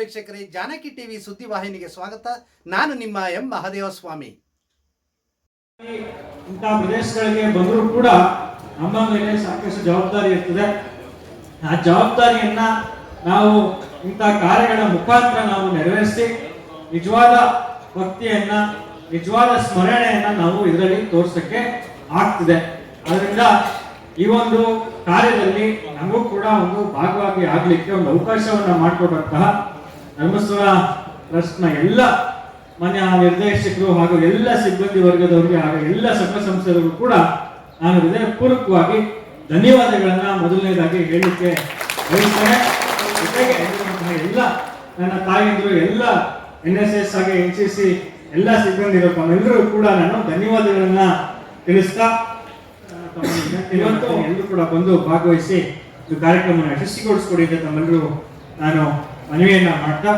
ವೀಕ್ಷಕರೇ, ಜಾನಕಿ ಟಿವಿ ಸುದ್ದಿವಾಹಿನಿಗೆ ಸ್ವಾಗತ. ನಾನು ನಿಮ್ಮ ಎಂ. ಮಹಾದೇವ ಸ್ವಾಮಿ ಇಂಥ ಪ್ರದೇಶಗಳಿಗೆ ಬಂದರೂ ಕೂಡ ನಮ್ಮ ಮೇಲೆ ಸಾಕಷ್ಟು ಜವಾಬ್ದಾರಿ ಇರ್ತದೆ. ಆ ಜವಾಬ್ದಾರಿಯನ್ನ ನಾವು ಇಂಥ ಕಾರ್ಯಗಳ ಮುಖಾಂತರ ನಾವು ನೆರವೇರಿಸಿ, ನಿಜವಾದ ಭಕ್ತಿಯನ್ನ, ನಿಜವಾದ ಸ್ಮರಣೆಯನ್ನ ನಾವು ಇದರಲ್ಲಿ ತೋರ್ಸಕ್ಕೆ ಆಗ್ತಿದೆ. ಅದರಿಂದ ಈ ಒಂದು ಕಾರ್ಯದಲ್ಲಿ ನಮಗೂ ಕೂಡ ಒಂದು ಭಾಗವಾಗಿ ಆಗ್ಲಿಕ್ಕೆ ಒಂದು ಅವಕಾಶವನ್ನ ಮಾಡಿಕೊಟ್ಟಂತಹ ಧರ್ಮಸ್ಥಳ ಟ್ರಸ್ಟ್ನ ಎಲ್ಲ ಮಾನ್ಯ ನಿರ್ದೇಶಕರು ಹಾಗೂ ಎಲ್ಲ ಸಿಬ್ಬಂದಿ ವರ್ಗದವರಿಗೆ ಹಾಗೂ ಎಲ್ಲ ಸಂಘ ಸಂಸ್ಥೆಗಳು ಕೂಡ ನಾನು ಹೃದಯಪೂರ್ವಕವಾಗಿ ಧನ್ಯವಾದಗಳನ್ನ ಮೊದಲನೇದಾಗಿ ಹೇಳಲಿಕ್ಕೆ ಬಯಸ್ತೇನೆ. ಜೊತೆಗೆ ಎಲ್ಲ ನನ್ನ ತಾಯಿಯಂದರು ಎಲ್ಲ ಎನ್ ಎಸ್ ಎಸ್ ಹಾಗೆ ಎನ್ ಸಿ ಸಿ ಎಲ್ಲ ಸಿಬ್ಬಂದಿ ತಮ್ಮೆಲ್ಲರೂ ಕೂಡ ನಾನು ಧನ್ಯವಾದಗಳನ್ನ ತಿಳಿಸ್ತಾ ಇವತ್ತು ಎಲ್ಲರೂ ಕೂಡ ಬಂದು ಭಾಗವಹಿಸಿ ಕಾರ್ಯಕ್ರಮವನ್ನು ಯಶಸ್ವಿಗೊಳಿಸ್ಕೊಡಿ ಅಂತ ತಮ್ಮೆಲ್ಲರೂ ನಾನು ಮನವಿಯನ್ನ ಮಾಡ್ತಾ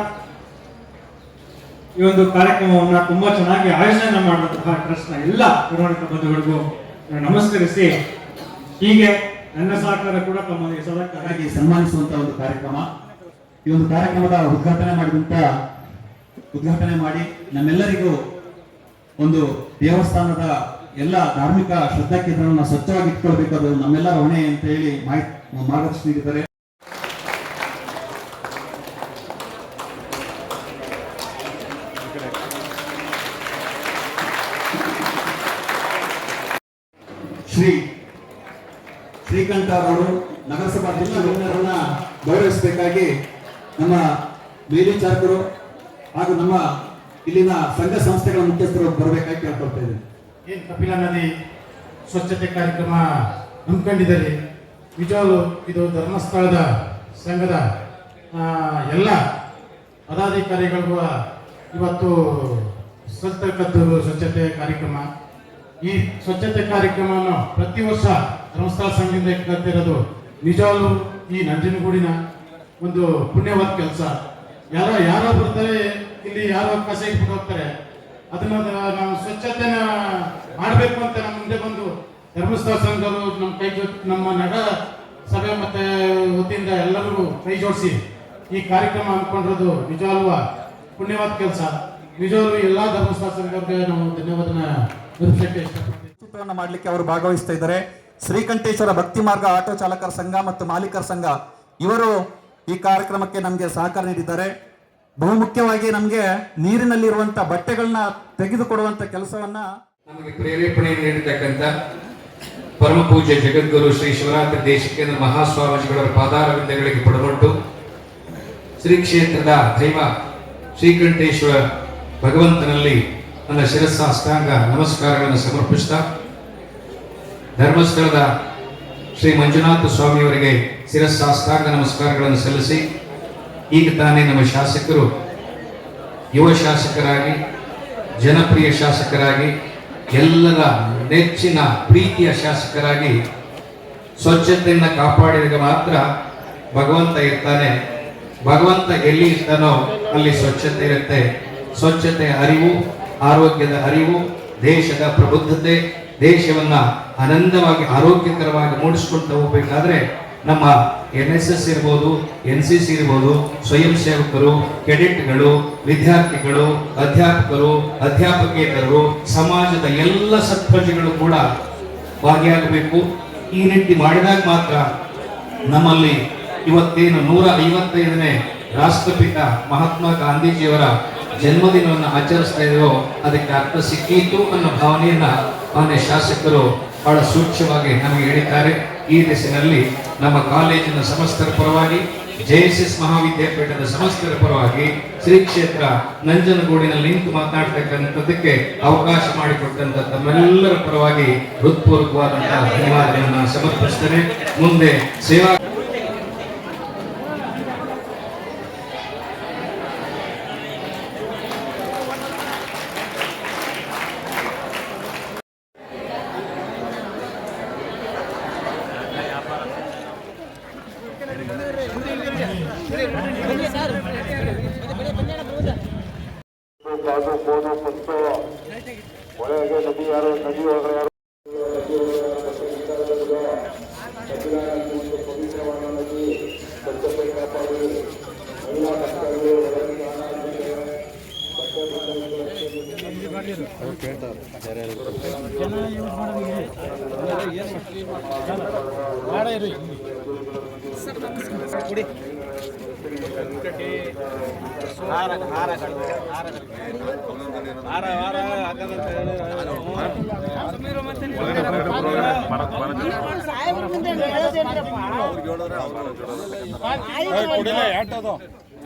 ಈ ಒಂದು ಕಾರ್ಯಕ್ರಮವನ್ನ ತುಂಬಾ ಚೆನ್ನಾಗಿ ಆಯೋಜನೆ ಮಾಡಿದಂತಹ ಟ್ರಸ್ಟ್ನ ಎಲ್ಲ ಪುರಾಣಿಕ ಬಂಧುಗಳಿಗೂ ನಮಸ್ಕರಿಸಿ, ಹೀಗೆ ನನ್ನ ಸಹಕಾರ ಕೂಡ ತಮ್ಮ ಸದಕ್ಕಾಗಿ ಸನ್ಮಾನಿಸುವಂತಹ ಸನ್ಮಾನಿಸುವಂತ ಒಂದು ಕಾರ್ಯಕ್ರಮ. ಈ ಒಂದು ಕಾರ್ಯಕ್ರಮದ ಉದ್ಘಾಟನೆ ಮಾಡಿದಂತ, ಉದ್ಘಾಟನೆ ಮಾಡಿ ನಮ್ಮೆಲ್ಲರಿಗೂ ಒಂದು ದೇವಸ್ಥಾನದ ಎಲ್ಲ ಧಾರ್ಮಿಕ ಶ್ರದ್ಧಾ ಕೇಂದ್ರವನ್ನು ಸ್ವಚ್ಛವಾಗಿ ಇಟ್ಕೊಳ್ಬೇಕು ಅದು ನಮ್ಮೆಲ್ಲರ ಹೊಣೆ ಅಂತ ಹೇಳಿ ಮಾಹಿತಿ ಮಾರ್ಗದರ್ಶನ ನೀಡಿದ್ದಾರೆ ಶ್ರೀ ಶ್ರೀಕಂಠ ಅವರು ಅಧ್ಯಕ್ಷರನ್ನ ಗೌರವಿಸಬೇಕಾಗಿ ನಮ್ಮ ಮೇಲ್ವಿಚಾರಕರು ಹಾಗೂ ನಮ್ಮ ಇಲ್ಲಿನ ಸಂಘ ಸಂಸ್ಥೆಗಳ ಮುಖ್ಯಸ್ಥರು ಬರಬೇಕಾಗಿ ಕೇಳ್ಕೊಳ್ತಾ ಇದ್ದೀನಿ. ಏನು ಕಪಿಲಾ ನದಿ ಸ್ವಚ್ಛತೆ ಕಾರ್ಯಕ್ರಮ ಹಮ್ಮಿಕೊಂಡಿದ್ದಾರೆ ನಿಜವಾಗ್ಲೂ ಇದು ಧರ್ಮಸ್ಥಳದ ಸಂಘದ ಎಲ್ಲ ಪದಾಧಿಕಾರಿಗಳಿಗೂ ಇವತ್ತು ಸಲ್ತಕ್ಕದ್ದು ಸ್ವಚ್ಛತೆ ಕಾರ್ಯಕ್ರಮ. ಈ ಸ್ವಚ್ಛತೆ ಕಾರ್ಯಕ್ರಮವನ್ನು ಪ್ರತಿ ವರ್ಷ ಧರ್ಮಸ್ಥಳ ಸಂಘದಿಂದ ಕಟ್ಟಿರೋದು ನಿಜವಾಗ್ಲೂ ಈ ನಂಜನಗೂಡಿನ ಒಂದು ಪುಣ್ಯವಾದ ಕೆಲಸ. ಯಾರೋ ಯಾರೋ ಬರ್ತಾರೆ, ಇಲ್ಲಿ ಯಾರೋ ಕಸ ಇಟ್ಬಿಟ್ಟು ಹೋಗ್ತಾರೆ. ಅದನ್ನ ನಾವು ಸ್ವಚ್ಛತೆನ ಮಾಡಬೇಕು ಅಂತ ನಮ್ಮ ಮುಂದೆ ಬಂದು ಧರ್ಮಸ್ಥಳ ಸಂಘರು ನಮ್ಮ ಕೈ ಜೋಡಿ ನಮ್ಮ ನಗ ಸಭೆ ಮತ್ತೆ ವತಿಯಿಂದ ಎಲ್ಲರಿಗೂ ಕೈ ಜೋಡಿಸಿ ಈ ಕಾರ್ಯಕ್ರಮ ಅನ್ಕೊಂಡಿರೋದು ನಿಜವಾಲ್ವ ಪುಣ್ಯವಾದ ಕೆಲಸ. ನಿಜವಾಗ್ಲೂ ಎಲ್ಲ ಧರ್ಮಸ್ಥಳ ಸಂಘಕ್ಕೆ ನಾವು ಧನ್ಯವಾದನ ಇಷ್ಟಪಡ್ತೀವಿ. ಮಾಡಲಿಕ್ಕೆ ಅವರು ಭಾಗವಹಿಸ್ತಾ ಶ್ರೀಕಂಠೇಶ್ವರ ಭಕ್ತಿ ಮಾರ್ಗ, ಆಟೋ ಚಾಲಕರ ಸಂಘ ಮತ್ತು ಮಾಲೀಕರ ಸಂಘ, ಇವರು ಈ ಕಾರ್ಯಕ್ರಮಕ್ಕೆ ನಮಗೆ ಸಹಕಾರ ನೀಡಿದ್ದಾರೆ. ಬಹುಮುಖ್ಯವಾಗಿ ನಮಗೆ ನೀರಿನಲ್ಲಿರುವಂತ ಬಟ್ಟೆಗಳನ್ನ ತೆಗೆದುಕೊಡುವಂತ ಕೆಲಸವನ್ನ ನಮಗೆ ಪ್ರೇರೇಪಣೆ ನೀಡಿರ್ತಕ್ಕಂಥ ಪರಮ ಪೂಜ್ಯ ಜಗದ್ಗುರು ಶ್ರೀ ಶಿವರಾತ್ರಿ ದೇಶಿಕೇಂದ್ರ ಮಹಾಸ್ವಾಮಿಗಳವರ ಪಾದಾರವಿಂದಗಳಿಗೆ ಪಡಗೊಂಡು ಶ್ರೀ ಕ್ಷೇತ್ರದ ದೈವ ಶ್ರೀಕಂಠೇಶ್ವರ ಭಗವಂತನಲ್ಲಿ ನನ್ನ ಶಿರಸ್ಸಾಷ್ಟಾಂಗ ನಮಸ್ಕಾರಗಳನ್ನು ಸಮರ್ಪಿಸ್ತಾ ಧರ್ಮಸ್ಥಳದ ಶ್ರೀ ಮಂಜುನಾಥ ಸ್ವಾಮಿಯವರಿಗೆ ಶಿರಸ್ಸಾಷ್ಟಾಂಗ ನಮಸ್ಕಾರಗಳನ್ನು ಸಲ್ಲಿಸಿ, ಈಗ ತಾನೇ ನಮ್ಮ ಶಾಸಕರು, ಯುವ ಶಾಸಕರಾಗಿ, ಜನಪ್ರಿಯ ಶಾಸಕರಾಗಿ, ಎಲ್ಲರ ನೆಚ್ಚಿನ ಪ್ರೀತಿಯ ಶಾಸಕರಾಗಿ, ಸ್ವಚ್ಛತೆಯನ್ನು ಕಾಪಾಡಿದಾಗ ಮಾತ್ರ ಭಗವಂತ ಇರ್ತಾನೆ. ಭಗವಂತ ಎಲ್ಲಿ ಇರ್ತಾನೋ ಅಲ್ಲಿ ಸ್ವಚ್ಛತೆ ಇರುತ್ತೆ. ಸ್ವಚ್ಛತೆಯ ಅರಿವು, ಆರೋಗ್ಯದ ಅರಿವು, ದೇಶದ ಪ್ರಬುದ್ಧತೆ, ದೇಶವನ್ನ ಆನಂದವಾಗಿ, ಆರೋಗ್ಯಕರವಾಗಿ ಮೂಡಿಸ್ಕೊಳ್ತಾ ಹೋಗ್ಬೇಕಾದ್ರೆ ನಮ್ಮ ಎನ್ ಎಸ್ ಎಸ್ ಇರ್ಬೋದು ಎನ್ ಸಿ ಸಿ ಇರ್ಬೋದು, ಸ್ವಯಂ ಸೇವಕರು, ಕೆಡೆಟ್ಗಳು, ವಿದ್ಯಾರ್ಥಿಗಳು, ಅಧ್ಯಾಪಕರು, ಅಧ್ಯಾಪಕೇತರರು, ಸಮಾಜದ ಎಲ್ಲ ಸತ್ಪ್ರಜೆಗಳು ಕೂಡ ಭಾಗಿಯಾಗಬೇಕು. ಈ ರೀತಿ ಮಾಡಿದಾಗ ಮಾತ್ರ ನಮ್ಮಲ್ಲಿ ಇವತ್ತೇನು ನೂರ ಐವತ್ತೈದನೇ ರಾಷ್ಟ್ರಪಿತ ಮಹಾತ್ಮ ಗಾಂಧೀಜಿಯವರ ಜನ್ಮದಿನವನ್ನು ಆಚರಿಸ್ತಾ ಇದ್ರು, ಅದಕ್ಕೆ ಅರ್ಥ ಸಿಕ್ಕೀತು ಅನ್ನೋ ಭಾವನೆಯನ್ನ ಮಾನ್ಯ ಶಾಸಕರು ಬಹಳ ಸೂಕ್ಷ್ಮವಾಗಿ ನಮಗೆ ಹೇಳಿದ್ದಾರೆ. ಈ ದಿಸಿನಲ್ಲಿ ನಮ್ಮ ಕಾಲೇಜಿನ ಸಮಸ್ತರ ಪರವಾಗಿ, ಜೆಎಸ್ಎಸ್ ಮಹಾವಿದ್ಯಾಪೀಠದ ಸಮಸ್ತರ ಪರವಾಗಿ, ಶ್ರೀ ಕ್ಷೇತ್ರ ನಂಜನಗೂಡಿನಲ್ಲಿ ನಿಂತು ಮಾತನಾಡ್ತಕ್ಕಂಥದ್ದಕ್ಕೆ ಅವಕಾಶ ಮಾಡಿಕೊಟ್ಟಂತ ತಮ್ಮೆಲ್ಲರ ಪರವಾಗಿ ಹೃತ್ಪೂರ್ವಕವಾದಂತಹ ಧನ್ಯವಾದಗಳನ್ನು ಸಮರ್ಪಿಸ್ತೇನೆ ಮುಂದೆ ಸೇವಾ ಹಾಗೂ ಫೋನು ಮತ್ತು ಒಳಗೆ ನದಿ ಯಾರು? ನದಿ ಒಳಗೆ ಯಾರು? ಪವಿತ್ರವಾದ ಕಾಪಾಡಿ ನದಿ ಹತ್ರ ಬಂದ್ಬಿಡಿ ಬಂದ್ರೆ ಕಂಪ್ನಿ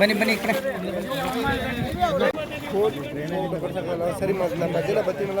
ಬನ್ನಿ ಬನ್ನಿ ಈ ಕಡೆ. ಸರಿ ನಮ್ಮ ಮಧ್ಯಾಹ್ನ ಬತ್ತೀನಲ್ಲ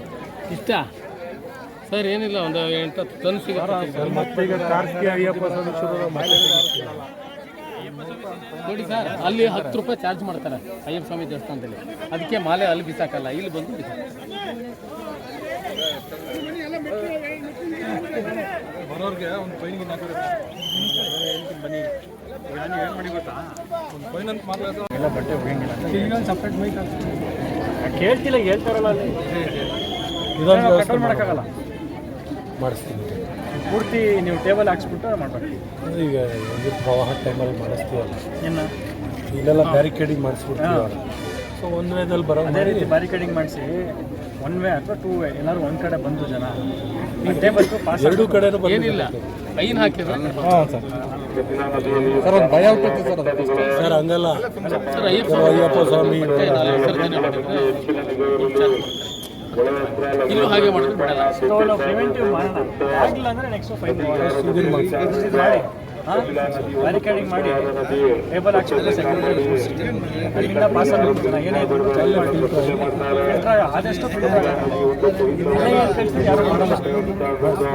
ಇಷ್ಟ? ಸರ್ ಏನಿಲ್ಲ ಒಂದು ಎಂಟು ಟನ್ ಸಿಗುತ್ತೆ. ಮತ್ತೀಗ ಕಾರ್ತಿಕ ಅಯ್ಯಪ್ಪ ಸ್ವಾಮಿ ಶುರು ನೋಡಿ ಸರ್ ಅಲ್ಲಿ ಹತ್ತು ರೂಪಾಯಿ ಚಾರ್ಜ್ ಮಾಡ್ತಾರೆ ಅಯ್ಯಪ್ಪ ಸ್ವಾಮಿ ದೇವಸ್ಥಾನದಲ್ಲಿ. ಅದಕ್ಕೆ ಮಾಲೆ ಅಲ್ಲಿ ಬಿಸಾಕಲ್ಲ ಇಲ್ಲಿ ಬಂದು ಬಿಸಾಕ ಬರೋರ್ಗೆ ಒಂದು ಫೈನ್ ಬನ್ನಿ. ನಾನು ಏನು ಮಾಡಿ ಗೊತ್ತಾ? ಒಂದು ಫೈನ್ ಅಂತ ಮಾತಾಡ್ತಾರೆ ಎಲ್ಲ ಬಟ್ಟೆ ಹೋಗಿಲ್ಲ ಇನ್ನೊಂದು ಸಪ್ರೇಟ್ ಮೈಕ್ ಕೇಳ್ತಿಲ್ಲ ಹೇಳ್ತಾರಲ್ಲ ಅಲ್ಲಿ. ಇದೊಂದು ವ್ಯವಸ್ಥೆ ಮಾಡೋಕ್ಕಾಗಲ್ಲ ಮಾಡಿಸ್ತೀನಿ. ಪೂರ್ತಿ ನೀವು ಟೇಬಲ್ ಹಾಕ್ಸ್ಬಿಟ್ಟು ಮಾಡ್ಬೇಕು. ಈಗ ಒಂದು ಪ್ರವಾಹ ಟೈಮಲ್ಲಿ ಮಾಡಿಸ್ತೀವಲ್ಲ ಏನು? ಇಲ್ಲೆಲ್ಲ ಬ್ಯಾರಿಕೇಡಿಂಗ್ ಮಾಡಿಸ್ಬಿಡ್ತೀವಲ್ಲ ಸೊ ಒಂದು ವೇದಲ್ಲಿ ಬರೋ ಅದೇ ರೀತಿ ಬ್ಯಾರಿಕೇಡಿಂಗ್ ಮಾಡಿಸಿ ಒನ್ ವೇ ಅಥವಾ ಟೂ ವೇ ಎಲ್ಲರೂ ಒಂದು ಕಡೆ ಬಂದು ಜನ. ಈ ಟೇಬಲ್ ಪಾಸ್ ಎರಡೂ ಕಡೆನೂ ಏನಿಲ್ಲ. ಐನ್ ಹಾಕಿದ್ರೆ? ಹಾಂ ಸರ್. ಸರ್ ಒಂದು ಭಯ ಆಗ್ತೈತೆ ಸರ್ ಸರ್ ಹಂಗಲ್ಲ. ಅಯ್ಯಪ್ಪ ಸ್ವಾಮಿ ಇಲ್ಲೂ ಹಾಗೆ ಮಾಡಿದ್ರೆ ಬಿಡಲ್ಲ ನಾವು ಪ್ರಿವೆಂಟಿವ್ ಮಾಡೋಣ. ಆಗಿಲ್ಲ ಅಂದ್ರೆ ನೆಕ್ಸ್ಟ್ ಫೈನ್. ಮಾಡಿ ಬ್ಯಾರಿಕೇಡಿಂಗ್ ಮಾಡಿ ಟೇಬಲ್ ಹಾಕ್ಸಿದ್ರೆ ಸೆಕ್ಯೂರಿಟಿ ಅಲ್ಲಿಂದ ಪಾಸ್ ಏನೇ ಆದಷ್ಟು ಯಾರು ಮಾಡಲ್ಲ.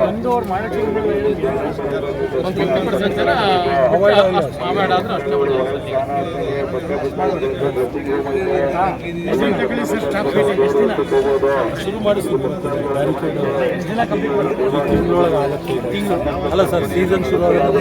ಒಂದು ಅವ್ರು ಮಾಡಿ ಶುರು ಎಷ್ಟು ದಿನ ಕಂಪ್ಲೀಟ್. ಅಲ್ಲ ಸರ್ ಸೀಸನ್ ಶುರು ಆಗೋದು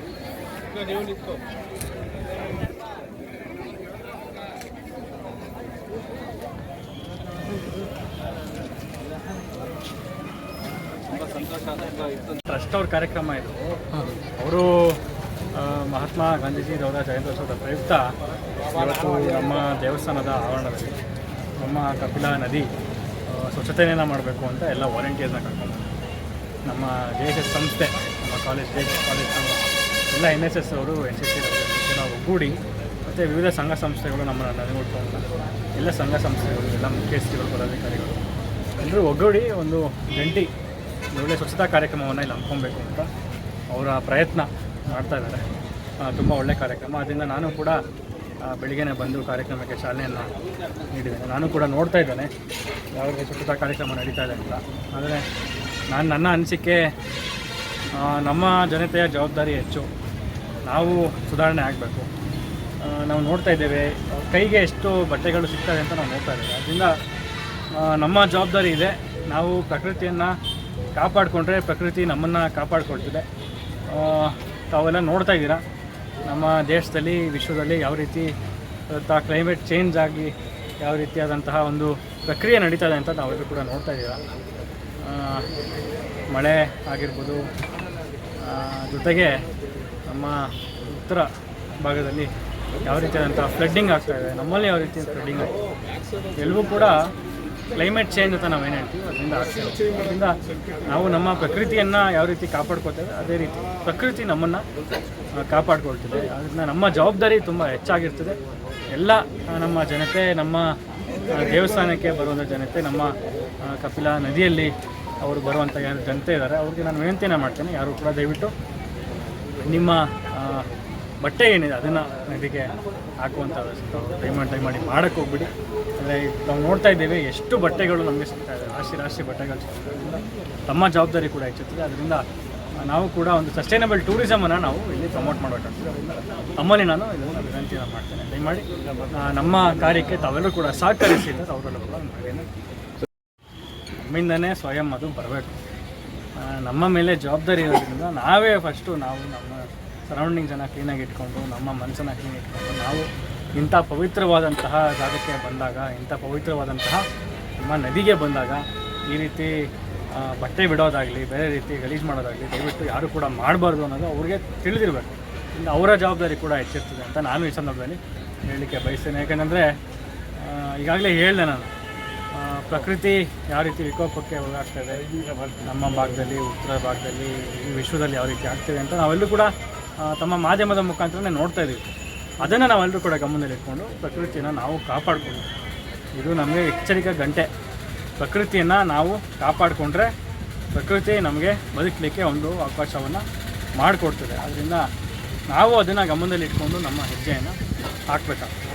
ಟ್ರಸ್ಟ್ ಅವ್ರ ಕಾರ್ಯಕ್ರಮ ಇದು. ಅವರು ಮಹಾತ್ಮ ಗಾಂಧೀಜಿರವರ ಜಯಂತ್ಯೋತ್ಸವದ ಪ್ರಯುಕ್ತ ಇವತ್ತು ನಮ್ಮ ದೇವಸ್ಥಾನದ ಆವರಣದಲ್ಲಿ ನಮ್ಮ ಕಪಿಲಾ ನದಿ ಸ್ವಚ್ಛತೆಯನ್ನು ಮಾಡಬೇಕು ಅಂತ ಎಲ್ಲ ವಾಲಂಟಿಯರ್ನ ಕರ್ಕೊಂಡು ನಮ್ಮ ಜೆ ಎಸ್ ಎಸ್ ಸಂಸ್ಥೆ ನಮ್ಮ college J S S college ನಮ್ಮ ಎಲ್ಲ ಎನ್ ಎಸ್ ಎಸ್ ಅವರು ಎನ್ ಸಿ ಸಿ ನಾವು ಒಗ್ಗೂಡಿ ಮತ್ತು ವಿವಿಧ ಸಂಘ ಸಂಸ್ಥೆಗಳು ನಮ್ಮನ್ನು ನೋಡ್ಕೊಂಡು ಎಲ್ಲ ಸಂಘ ಸಂಸ್ಥೆಗಳು, ಎಲ್ಲ ಮುಖ್ಯಸ್ಥಿಗಳು, ಪದಾಧಿಕಾರಿಗಳು. ಎಲ್ಲರೂ ಒಗ್ಗೂಡಿ ಒಂದು ಜಂಟಿ ಒಳ್ಳೆಯ ಸ್ವಚ್ಛತಾ ಕಾರ್ಯಕ್ರಮವನ್ನು ಇಲ್ಲಿ ಹಮ್ಮಿಕೊಬೇಕು ಅಂತ ಅವರ ಪ್ರಯತ್ನ ಮಾಡ್ತಾ ಇದ್ದಾರೆ. ತುಂಬ ಒಳ್ಳೆಯ ಕಾರ್ಯಕ್ರಮ. ಅದರಿಂದ ನಾನು ಕೂಡ ಬೆಳಿಗ್ಗೆನೇ ಬಂದು ಕಾರ್ಯಕ್ರಮಕ್ಕೆ ಚಾಲನೆಯನ್ನು ನೀಡಿದ್ದೇನೆ. ನಾನು ಕೂಡ ನೋಡ್ತಾ ಇದ್ದೇನೆ ಯಾವ ರೀತಿ ಸ್ವಚ್ಛತಾ ಕಾರ್ಯಕ್ರಮ ನಡೀತಾ ಇದೆ ಅಂತ. ಆದರೆ ನಾನು ನನ್ನ ಅನಿಸಿಕೆ ನಮ್ಮ ಜನತೆಯ ಜವಾಬ್ದಾರಿ ಹೆಚ್ಚು. ನಾವು ಸುಧಾರಣೆ ಆಗಬೇಕು. ನಾವು ನೋಡ್ತಾ ಇದ್ದೇವೆ, ಕೈಗೆ ಎಷ್ಟು ಬಟ್ಟೆಗಳು ಸಿಗ್ತವೆ ಅಂತ ನಾವು ನೋಡ್ತಾ ಇದ್ದೇವೆ. ಅದರಿಂದ ನಮ್ಮ ಜವಾಬ್ದಾರಿ ಇದೆ. ನಾವು ಪ್ರಕೃತಿಯನ್ನು ಕಾಪಾಡಿಕೊಂಡ್ರೆ ಪ್ರಕೃತಿ ನಮ್ಮನ್ನು ಕಾಪಾಡಿಕೊಳ್ತಿದೆ. ತಾವೆಲ್ಲ ನೋಡ್ತಾ ಇದ್ದೀರಾ? ನಮ್ಮ ದೇಶದಲ್ಲಿ, ವಿಶ್ವದಲ್ಲಿ ಯಾವ ರೀತಿ ತಾ ಕ್ಲೈಮೇಟ್ ಚೇಂಜ್ ಆಗಿ ಯಾವ ರೀತಿಯಾದಂತಹ ಒಂದು ಪ್ರಕ್ರಿಯೆ ನಡೀತಾ ಇದೆ ಅಂತ ನಾವೆಲ್ಲರೂ ಕೂಡ ನೋಡ್ತಾ ಇದ್ದೀರಾ? ಮಳೆ ಆಗಿರ್ಬೋದು ಜೊತೆಗೆ ನಮ್ಮ ಉತ್ತರ ಭಾಗದಲ್ಲಿ ಯಾವ ರೀತಿಯಾದಂಥ ಫ್ಲಡ್ಡಿಂಗ್ ಆಗ್ತಾ ಇದೆ, ನಮ್ಮಲ್ಲಿ ಯಾವ ರೀತಿ ಫ್ಲಡ್ಡಿಂಗ್ ಆಗ್ತದೆ ಎಲ್ಲವೂ ಕೂಡ ಕ್ಲೈಮೇಟ್ ಚೇಂಜ್ ಅಂತ ನಾವೇನು ಹೇಳ್ತೀವಿ, ಅದರಿಂದ ಅದರಿಂದ ನಾವು ನಮ್ಮ ಪ್ರಕೃತಿಯನ್ನು ಯಾವ ರೀತಿ ಕಾಪಾಡ್ಕೋತೇವೆ ಅದೇ ರೀತಿ ಪ್ರಕೃತಿ ನಮ್ಮನ್ನು ಕಾಪಾಡ್ಕೊಳ್ತಿದೆ. ಅದರಿಂದ ನಮ್ಮ ಜವಾಬ್ದಾರಿ ತುಂಬ ಹೆಚ್ಚಾಗಿರ್ತದೆ. ಎಲ್ಲ ನಮ್ಮ ಜನತೆ, ನಮ್ಮ ದೇವಸ್ಥಾನಕ್ಕೆ ಬರುವಂಥ ಜನತೆ, ನಮ್ಮ ಕಪಿಲಾ ನದಿಯಲ್ಲಿ ಅವರು ಬರುವಂಥ ಯಾರು ಜನತೆ ಇದ್ದಾರೆ. ಅವ್ರಿಗೆ ನಾನು ವಿನಂತಿನ ಮಾಡ್ತೇನೆ, ಯಾರು ಕೂಡ ದಯವಿಟ್ಟು ನಿಮ್ಮ ಬಟ್ಟೆ ಏನಿದೆ ಅದನ್ನು ನದಿಗೆ ಹಾಕುವಂಥ ವ್ಯವಸ್ಥೆ ದಯಮಾಡಿ ಮಾಡಿ ಮಾಡೋಕ್ಕೆ ಹೋಗ್ಬಿಡಿ. ಅಂದರೆ ನಾವು ನೋಡ್ತಾ ಇದ್ದೇವೆ ಎಷ್ಟು ಬಟ್ಟೆಗಳು ನಮಗೆ ಸಿಗ್ತಾ ಇದೆ. ರಾಶಿ ರಾಶಿ ಬಟ್ಟೆಗಳು ಸಿಗ್ತಾ ತಮ್ಮ ಜವಾಬ್ದಾರಿ ಕೂಡ ಹೆಚ್ಚುತ್ತದೆ. ಅದರಿಂದ ನಾವು ಕೂಡ ಒಂದು ಸಸ್ಟೈನಬಲ್ ಟೂರಿಸಮನ್ನು ನಾವು ಇಲ್ಲಿ ಪ್ರಮೋಟ್ ಮಾಡಬೇಕಾಗ್ತದೆ. ತಮ್ಮಲ್ಲಿ ನಾನು ಇದನ್ನು ವಿನಂತಿಯನ್ನು ಮಾಡ್ತೇನೆ. ದಯಮಾಡಿ ಮಾಡಿ ನಮ್ಮ ಕಾರ್ಯಕ್ಕೆ ತಾವೆಲ್ಲರೂ ಕೂಡ ಸಹಕರಿಸಿದ್ದು ಅವರೆಲ್ಲರೂ ಕೂಡ ನಮ್ಮಿಂದನೇ ಸ್ವಯಂ ಅದು ಬರಬೇಕು. ನಮ್ಮ ಮೇಲೆ ಜವಾಬ್ದಾರಿ ಇರೋದ್ರಿಂದ ನಾವೇ ಫಸ್ಟು ನಾವು ನಮ್ಮ ಸರೌಂಡಿಂಗ್ ಜನ ಕ್ಲೀನಾಗಿ ಇಟ್ಕೊಂಡು, ನಮ್ಮ ಮನಸ್ಸನ್ನು ಕ್ಲೀನ್ ಇಟ್ಕೊಂಡು, ನಾವು ಇಂಥ ಪವಿತ್ರವಾದಂತಹ ಜಾಗಕ್ಕೆ ಬಂದಾಗ, ಇಂಥ ಪವಿತ್ರವಾದಂತಹ ನಮ್ಮ ನದಿಗೆ ಬಂದಾಗ ಈ ರೀತಿ ಬಟ್ಟೆ ಬಿಡೋದಾಗಲಿ, ಬೇರೆ ರೀತಿ ಗಲೀಜು ಮಾಡೋದಾಗಲಿ, ದಯವಿಟ್ಟು ಯಾರು ಕೂಡ ಮಾಡಬಾರ್ದು ಅನ್ನೋದು ಅವ್ರಿಗೆ ತಿಳಿದಿರಬೇಕು. ಇನ್ನು ಅವರ ಜವಾಬ್ದಾರಿ ಕೂಡ ಹೆಚ್ಚಿರ್ತದೆ ಅಂತ ನಾನು ಈ ಸಂದರ್ಭದಲ್ಲಿ ಹೇಳಲಿಕ್ಕೆ ಬಯಸ್ತೇನೆ. ಯಾಕೆಂದರೆ ಈಗಾಗಲೇ ಹೇಳಿದೆ ನಾನು ಪ್ರಕೃತಿ ಯಾವ ರೀತಿ ವಿಕೋಪಕ್ಕೆ ಒಳಗಾಗ್ತಾ ಇದೆ ನಮ್ಮ ಭಾಗದಲ್ಲಿ, ಉತ್ತರ ಭಾಗದಲ್ಲಿ, ಈ ವಿಶ್ವದಲ್ಲಿ ಯಾವ ರೀತಿ ಆಗ್ತಿದೆ ಅಂತ ನಾವೆಲ್ಲರೂ ಕೂಡ ತಮ್ಮ ಮಾಧ್ಯಮದ ಮುಖಾಂತರನೇ ನೋಡ್ತಾ ಇದ್ದೀವಿ ಅದನ್ನು ನಾವೆಲ್ಲರೂ ಕೂಡ ಗಮನದಲ್ಲಿಟ್ಕೊಂಡು ಪ್ರಕೃತಿಯನ್ನು ನಾವು ಕಾಪಾಡಿಕೊಂಡು ಇದು ನಮಗೆ ಎಚ್ಚರಿಕೆ ಗಂಟೆ. ಪ್ರಕೃತಿಯನ್ನು ನಾವು ಕಾಪಾಡಿಕೊಂಡ್ರೆ ಪ್ರಕೃತಿ ನಮಗೆ ಬದುಕಲಿಕ್ಕೆ ಒಂದು ಅವಕಾಶವನ್ನು ಮಾಡಿಕೊಡ್ತದೆ. ಆದ್ದರಿಂದ ನಾವು ಅದನ್ನು ಗಮನದಲ್ಲಿಟ್ಕೊಂಡು ನಮ್ಮ ಹೆಜ್ಜೆಯನ್ನು ಹಾಕಬೇಕಾಗ್ತದೆ.